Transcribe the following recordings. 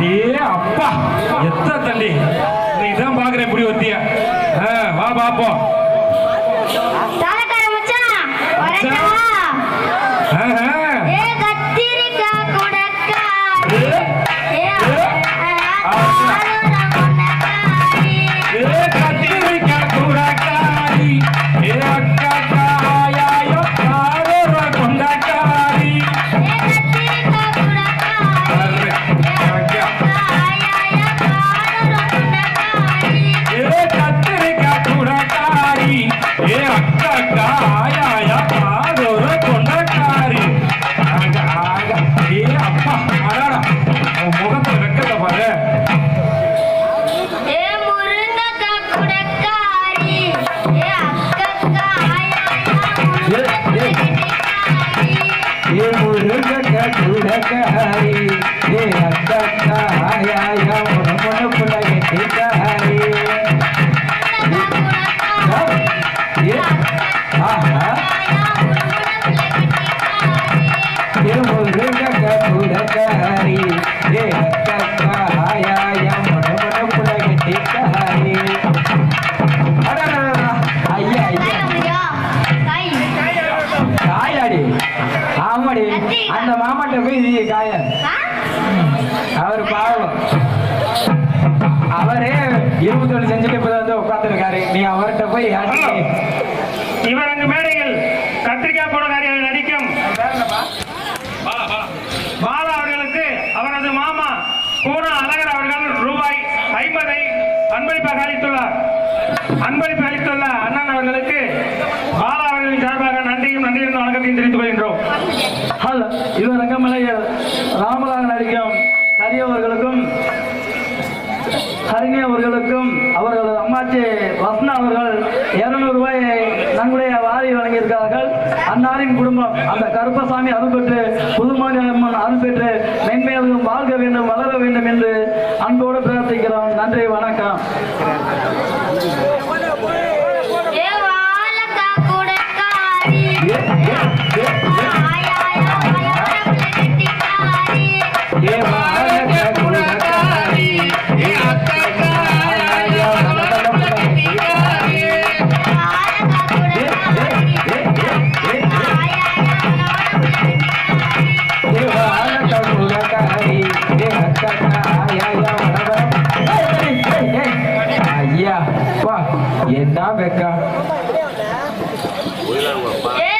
டே அப்பா எத்த தள்ளி? இதான் பாக்குறேன் இப்படி ஒத்திய வா பாப்போம் ஆஹ். அவரே இருபத்தி ஏழு செஞ்சுட்டு இப்பதான் வந்து உட்காந்துருக்காரு நீ அவர்கிட்ட போய் இவர் அங்கு மேடையில் கத்திரிக்காய் போடக்காரியாக நடிக்கும் பாலா அவர்களுக்கு அவரது மாமா பூனா அழகர் அவர்கள் ரூபாய் ஐம்பதை அன்பளிப்பாக அளித்துள்ளார். அன்பளிப்பு ராமசாமி அருள் பெற்று புதுமாரி அம்மன் அருள் பெற்று மென்மேலும் வாழ்க வேண்டும் வளர வேண்டும் என்று அன்போடு பிரார்த்திக்கிறோம். நன்றி வணக்கம். Silang Wapa.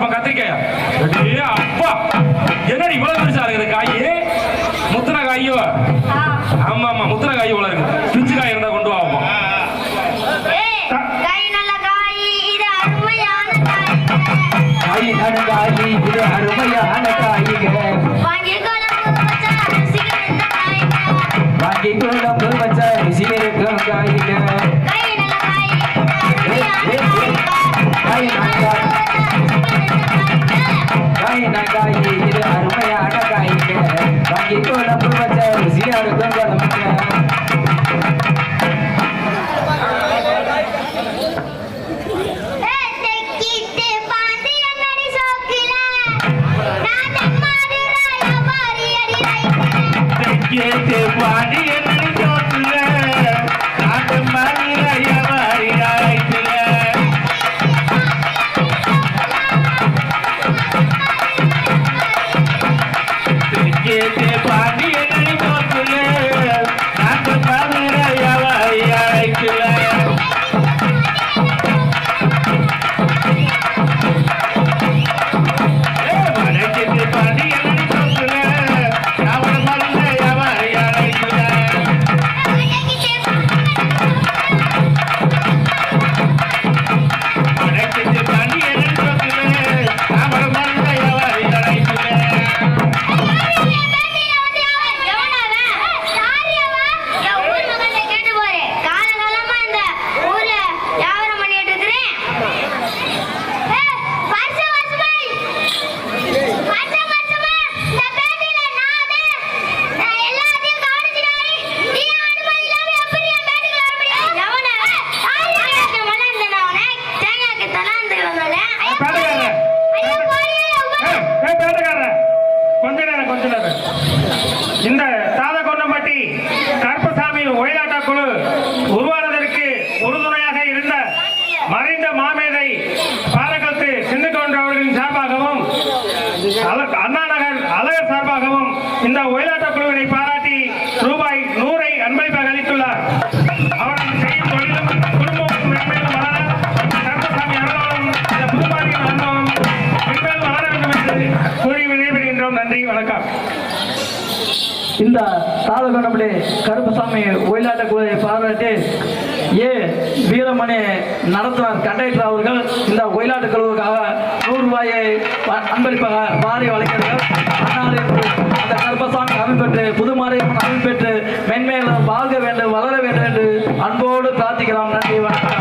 பாப்பா கத்திரிக்காயா அப்பா. என்ன இவ்வளவு பெருசா இருக்குது? காய். முத்தின காயோ ஆமா ஆமா முத்தின காய் இவ்வளவு இருக்குது பிஞ்சு காய் இருந்தா கொண்டு வாமா காய். நல்ல காய் இது வாங்கி கொள்ள வச்ச ருசி Iya. வணக்கம். இந்த தாலுகா கருப்பசாமி ஒயிலாட்ட கோயிலை பாராட்டி ஏ. வீரமணி நடத்துவார் கண்டக்டர் அவர்கள் இந்த ஒயிலாட்டு குழுவுக்காக நூறு ரூபாயை அன்பளிப்பாக பாரிய கருப்பசாமி அந்த பெற்று அமைப்பெற்று புதுமாரியம்மன் பெற்று மென்மேலும் வாழ்க வேண்டும் வளர வேண்டும் என்று அன்போடு பிரார்த்திக்கிறோம். நன்றி வணக்கம்.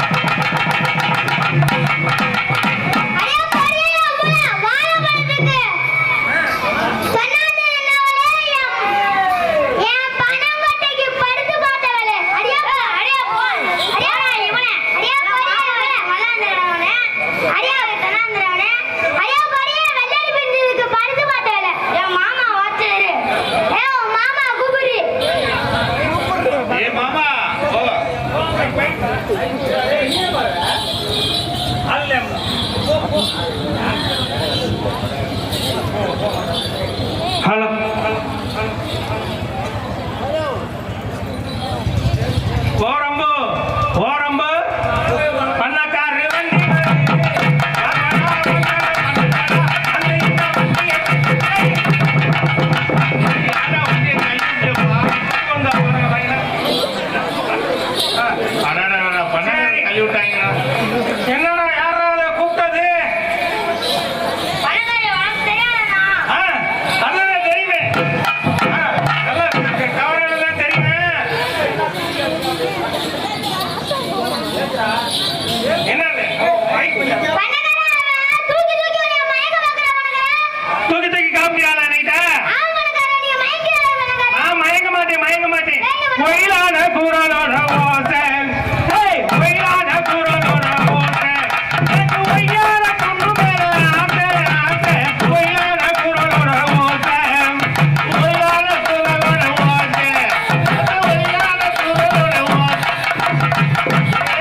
拍了。Thank you.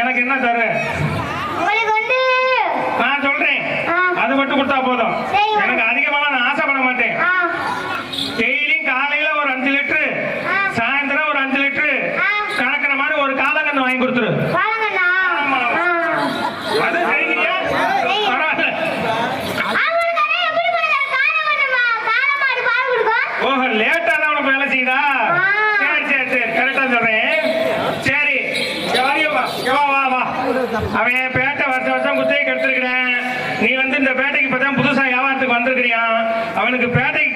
எனக்கு என்ன தர நான் சொல்றேன். அது மட்டும் கொடுத்தா போதும். எனக்கு அதிகமாக நான் ஆசைப்பட மாட்டேன். டெய்லியும் காலையில ஒரு அஞ்சு லிட்டரு சாயந்தரம் ஒரு அஞ்சு லிட்டரு கணக்கிற மாதிரி ஒரு காலங்கன்னு வாங்கி கொடுத்துரு. பேட்டைக்கு இப்பதான் புதுசா வியாபாரத்துக்கு வந்திருக்கிறியா? அவனுக்கு பேட்டை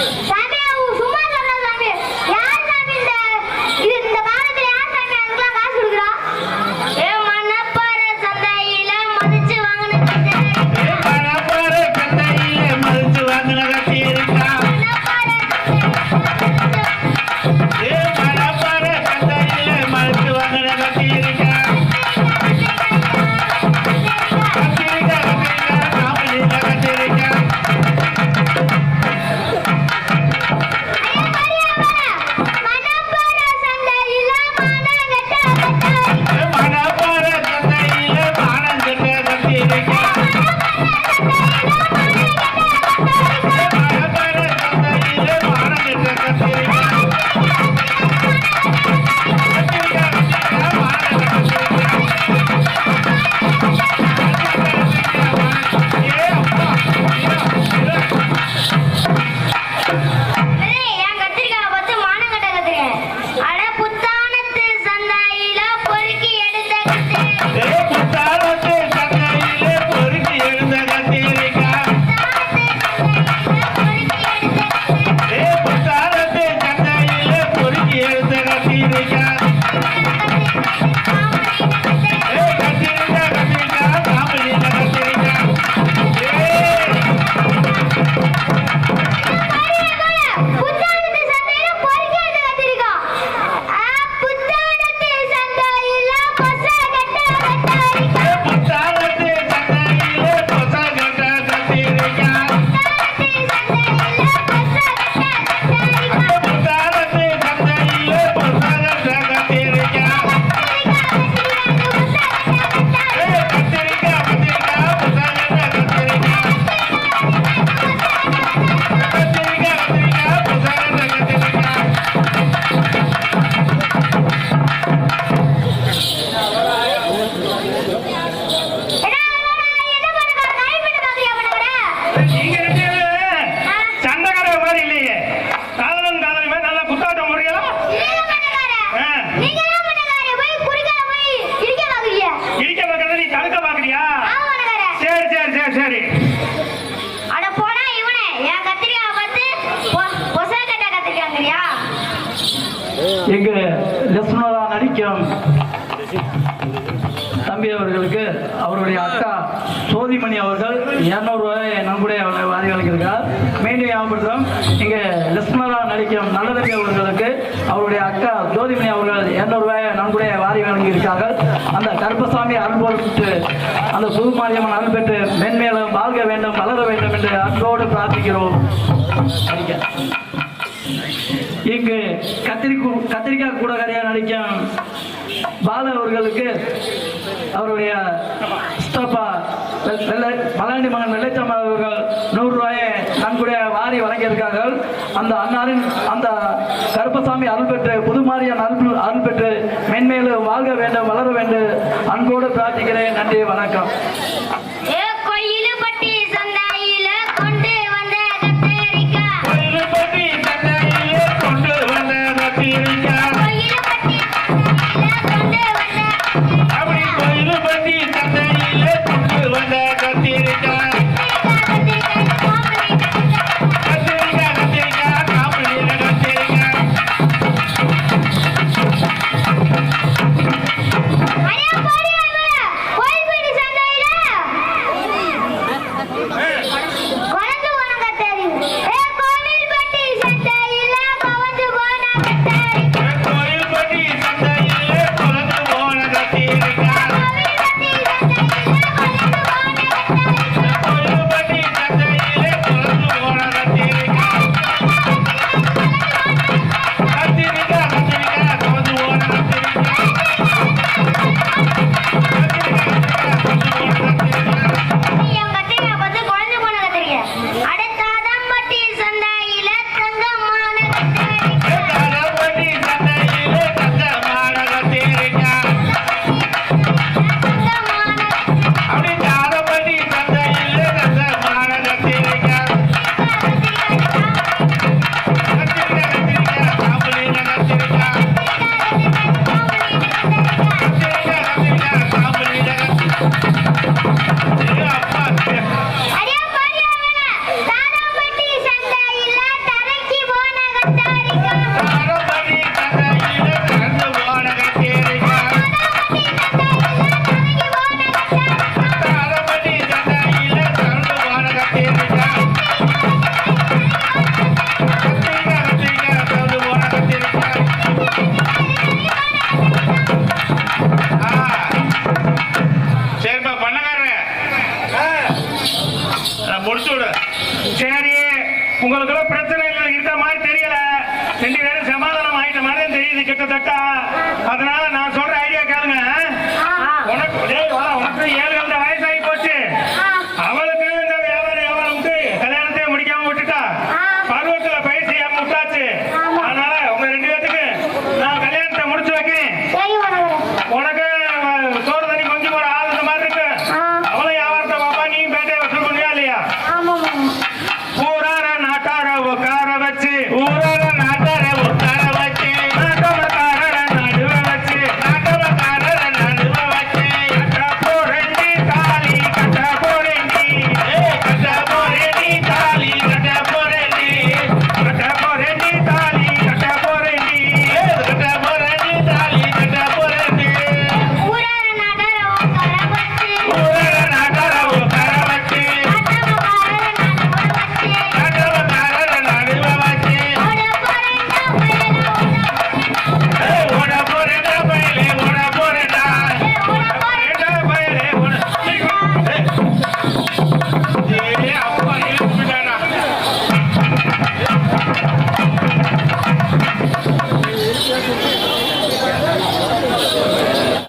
Bye. வேலுமணி அவர்கள் இரநூறுவாய் நன்கொடை வாரி வழங்கியிருக்கார்கள் அந்த கருப்பசாமி அன்போடு அந்த சுகுமாரியம்மன் அருள் பெற்று மென்மேலும் வாழ்க வேண்டும் வளர வேண்டும் என்று அன்போடு பிரார்த்திக்கிறோம். இங்கு கத்திரிக்கு கத்திரிக்காய் கூடகரையாக நடிக்கும் பால அவர்களுக்கு அவருடைய பழனி மகன் வெள்ளைச்சாமல் அவர்கள் நூறுரூவாயை அன்னாரை வழங்கியிருக்கார்கள் அந்த அன்னாரின் அந்த கருப்பசாமி அருள் பெற்று புதுமாரியான் அருள் அருள் பெற்று மென்மேலும் வாழ்க வேண்டும் வளர வேண்டும். அன்போடு பிரார்த்திக்கிறேன். நன்றி வணக்கம்.